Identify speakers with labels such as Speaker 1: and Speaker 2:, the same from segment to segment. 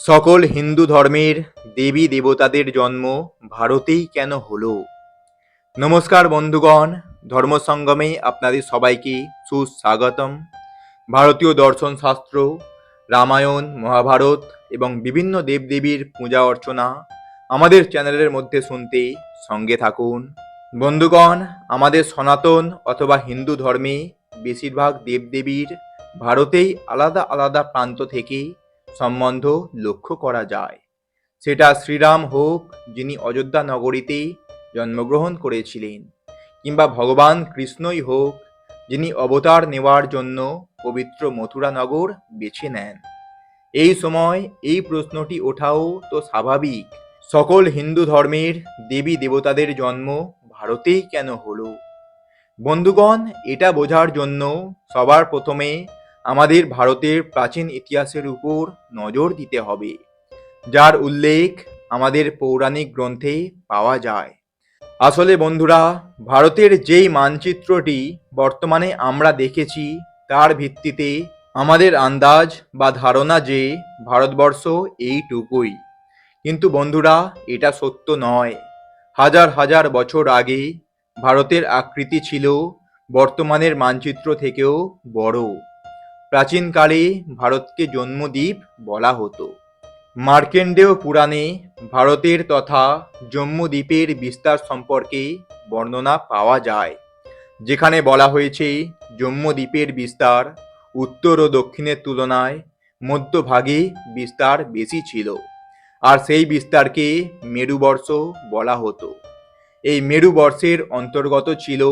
Speaker 1: সকল হিন্দু ধর্মের দেবী দেবতাদের জন্ম ভারতেই কেন হলো? নমস্কার বন্ধুগণ, ধর্মসঙ্গমে আপনাদের সবাইকে সুস্বাগতম। ভারতীয় দর্শন শাস্ত্র, রামায়ণ, মহাভারত এবং বিভিন্ন দেবদেবীর পূজা অর্চনা আমাদের চ্যানেলের মধ্যে শুনতে সঙ্গে থাকুন। বন্ধুগণ, আমাদের সনাতন অথবা হিন্দু ধর্মে বেশিরভাগ দেবদেবীর ভারতেই আলাদা আলাদা প্রান্ত থেকে সম্বন্ধ লক্ষ্য করা যায়। সেটা শ্রীরাম হোক, যিনি অযোধ্যা নগরীতে জন্মগ্রহণ করেছিলেন, কিংবা ভগবান কৃষ্ণই হোক, যিনি অবতার নেওয়ার জন্য পবিত্র মথুরা নগর বেছে নেন। এই সময় এই প্রশ্নটি ওঠাও তো স্বাভাবিক। সকল হিন্দু ধর্মের দেবী দেবতাদের জন্ম ভারতেই কেন হলো? বন্ধুগণ, এটা বোঝার জন্য সবার প্রথমে আমাদের ভারতের প্রাচীন ইতিহাসের উপর নজর দিতে হবে, যার উল্লেখ আমাদের পৌরাণিক গ্রন্থে পাওয়া যায়। আসলে বন্ধুরা, ভারতের যেই মানচিত্রটি বর্তমানে আমরা দেখেছি, তার ভিত্তিতে আমাদের আন্দাজ বা ধারণা যে ভারতবর্ষ এইটুকুই। কিন্তু বন্ধুরা, এটা সত্য নয়। হাজার হাজার বছর আগে ভারতের আকৃতি ছিল বর্তমানের মানচিত্র থেকেও বড়। প্রাচীনকালে ভারতকে জন্মদ্বীপ বলা হতো। মার্কেন্ডেয় পুরাণে ভারতের তথা জম্মুদ্বীপের বিস্তার সম্পর্কে বর্ণনা পাওয়া যায়, যেখানে বলা হয়েছে জম্মুদ্বীপের বিস্তার উত্তর ও দক্ষিণের তুলনায় মধ্যভাগে বিস্তার বেশি ছিল, আর সেই বিস্তারকে মেরুবর্ষ বলা হতো। এই মেরুবর্ষের অন্তর্গত ছিল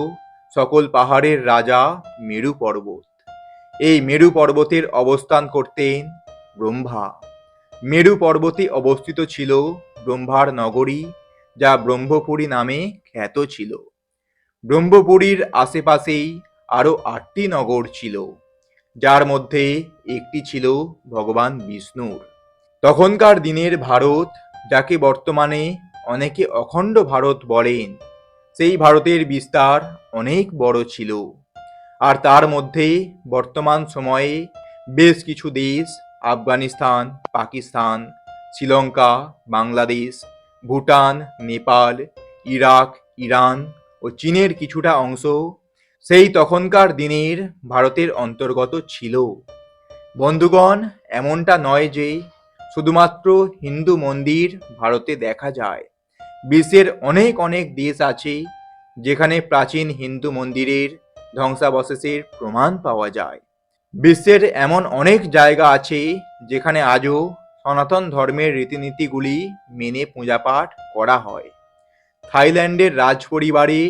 Speaker 1: সকল পাহাড়ের রাজা মেরু পর্বত এই মেরু পর্বতের অবস্থান করতেন ব্রহ্মা। মেরু পর্বতে অবস্থিত ছিল ব্রহ্মার নগরী, যা ব্রহ্মপুরী নামে খ্যাত ছিল। ব্রহ্মপুরীর আশেপাশেই আরও আটটি নগর ছিল, যার মধ্যে একটি ছিল ভগবান বিষ্ণুর। তখনকার দিনের ভারত, যাকে বর্তমানে অনেকে অখণ্ড ভারত বলেন, সেই ভারতের বিস্তার অনেক বড় ছিল। আর তার মধ্যে বর্তমান সময়ে বেশ কিছু দেশ, আফগানিস্তান, পাকিস্তান, শ্রীলঙ্কা, বাংলাদেশ, ভুটান, নেপাল, ইরাক, ইরান ও চীনের কিছুটা অংশ সেই তখনকার দিনের ভারতের অন্তর্গত ছিল। বন্ধুগণ, এমনটা নয় যে শুধুমাত্র হিন্দু মন্দির ভারতে দেখা যায়। বিশ্বের অনেক অনেক দেশ আছে যেখানে প্রাচীন হিন্দু মন্দিরের ধ্বংসাবশেষের প্রমাণ পাওয়া যায়। বিশ্বের এমন অনেক জায়গা আছে যেখানে আজও সনাতন ধর্মের রীতিনীতিগুলি মেনে পূজাপাঠ করা হয়। থাইল্যান্ডের রাজ পরিবারে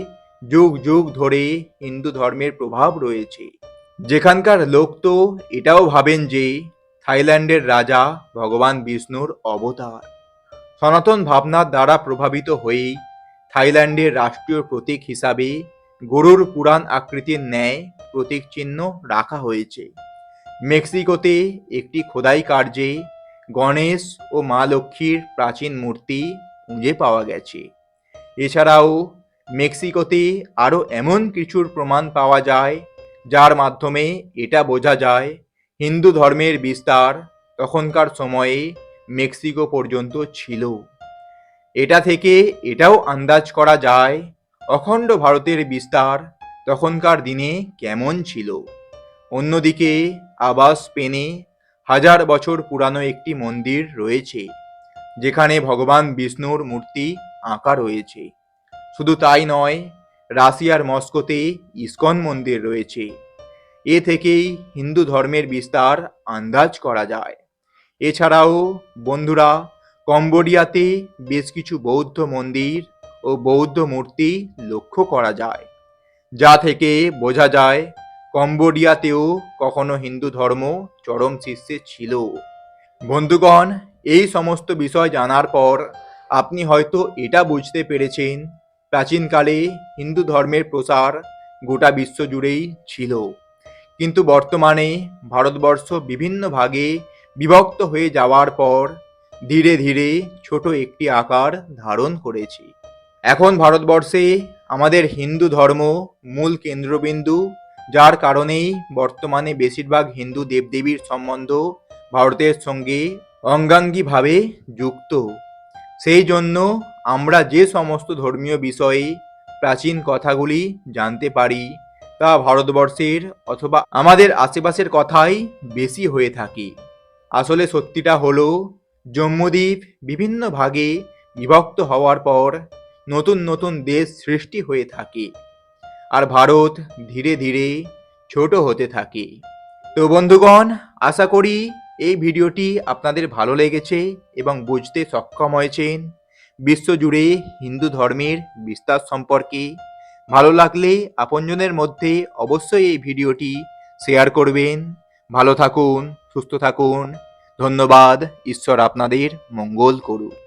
Speaker 1: যুগ যুগ ধরে হিন্দু ধর্মের প্রভাব রয়েছে। যেখানকার লোক তো এটাও ভাবেন যে থাইল্যান্ডের রাজা ভগবান বিষ্ণুর অবতার। সনাতন ভাবনার দ্বারা প্রভাবিত হয়েই থাইল্যান্ডের রাষ্ট্রীয় প্রতীক হিসাবে গরুর পুরাণ আকৃতির ন্যায় প্রতীক চিহ্ন রাখা হয়েছে। মেক্সিকোতে একটি খোদাই কার্যে গণেশ ও মা লক্ষ্মীর প্রাচীন মূর্তি খুঁজে পাওয়া গেছে। এছাড়াও মেক্সিকোতে আরও এমন কিছুর প্রমাণ পাওয়া যায়, যার মাধ্যমে এটা বোঝা যায়, হিন্দু ধর্মের বিস্তার তখনকার সময়ে মেক্সিকো পর্যন্ত ছিল। এটা থেকে এটাও আন্দাজ করা যায় অখণ্ড ভারতের বিস্তার তখনকার দিনে কেমন ছিল? অন্যদিকে আবার স্পেনে হাজার বছর পুরানো একটি মন্দির রয়েছে, যেখানে ভগবান বিষ্ণুর মূর্তি আঁকা রয়েছে। শুধু তাই নয়, রাশিয়ার মস্কোতে ইস্কন মন্দির রয়েছে। এ থেকেই হিন্দু ধর্মের বিস্তার আন্দাজ করা যায়। এছাড়াও বন্ধুরা, কম্বোডিয়াতে বেশ কিছু বৌদ্ধ মন্দির ও বৌদ্ধ মূর্তি লক্ষ্য করা যায়। যা থেকে বোঝা যায়, কম্বোডিয়াতেও কখনো হিন্দু ধর্ম চরম শীর্ষে ছিল। বন্ধুগণ, এই সমস্ত বিষয় জানার পর আপনি হয়তো এটা বুঝতে পেরেছেন, প্রাচীনকালে হিন্দু ধর্মের প্রসার গোটা বিশ্ব জুড়েই ছিল। কিন্তু বর্তমানে ভারতবর্ষ বিভিন্ন ভাগে বিভক্ত হয়ে যাওয়ার পর ধীরে ধীরে ছোট একটি আকার ধারণ করেছে। এখন ভারতবর্ষে আমাদের হিন্দু ধর্ম মূল কেন্দ্রবিন্দু, যার কারণেই বর্তমানে বেশিরভাগ হিন্দু দেবদেবীর সম্বন্ধ ভারতের সঙ্গে অঙ্গাঙ্গিভাবে যুক্ত। সেই জন্য আমরা যে সমস্ত ধর্মীয় বিষয়ে প্রাচীন কথাগুলি জানতে পারি, তা ভারতবর্ষের অথবা আমাদের আশেপাশের কথাই বেশি হয়ে থাকে। আসলে সত্যিটা হলো জম্মুদ্বীপ বিভিন্ন ভাগে বিভক্ত হওয়ার পর নতুন নতুন দেশ সৃষ্টি হয়ে থাকে। আর ভারত ধীরে ধীরে ছোট হতে থাকে। তো বন্ধুগণ, আশা করি এই ভিডিওটি আপনাদের ভালো লেগেছে এবং বুঝতে সক্ষম হয়েছেন। বিশ্বজুড়ে হিন্দু ধর্মের বিস্তার সম্পর্কে। ভালো লাগলে আপনজনের মধ্যে অবশ্যই এই ভিডিওটি শেয়ার করবেন। ভালো থাকুন, সুস্থ থাকুন। ধন্যবাদ, ঈশ্বর আপনাদের মঙ্গল করুন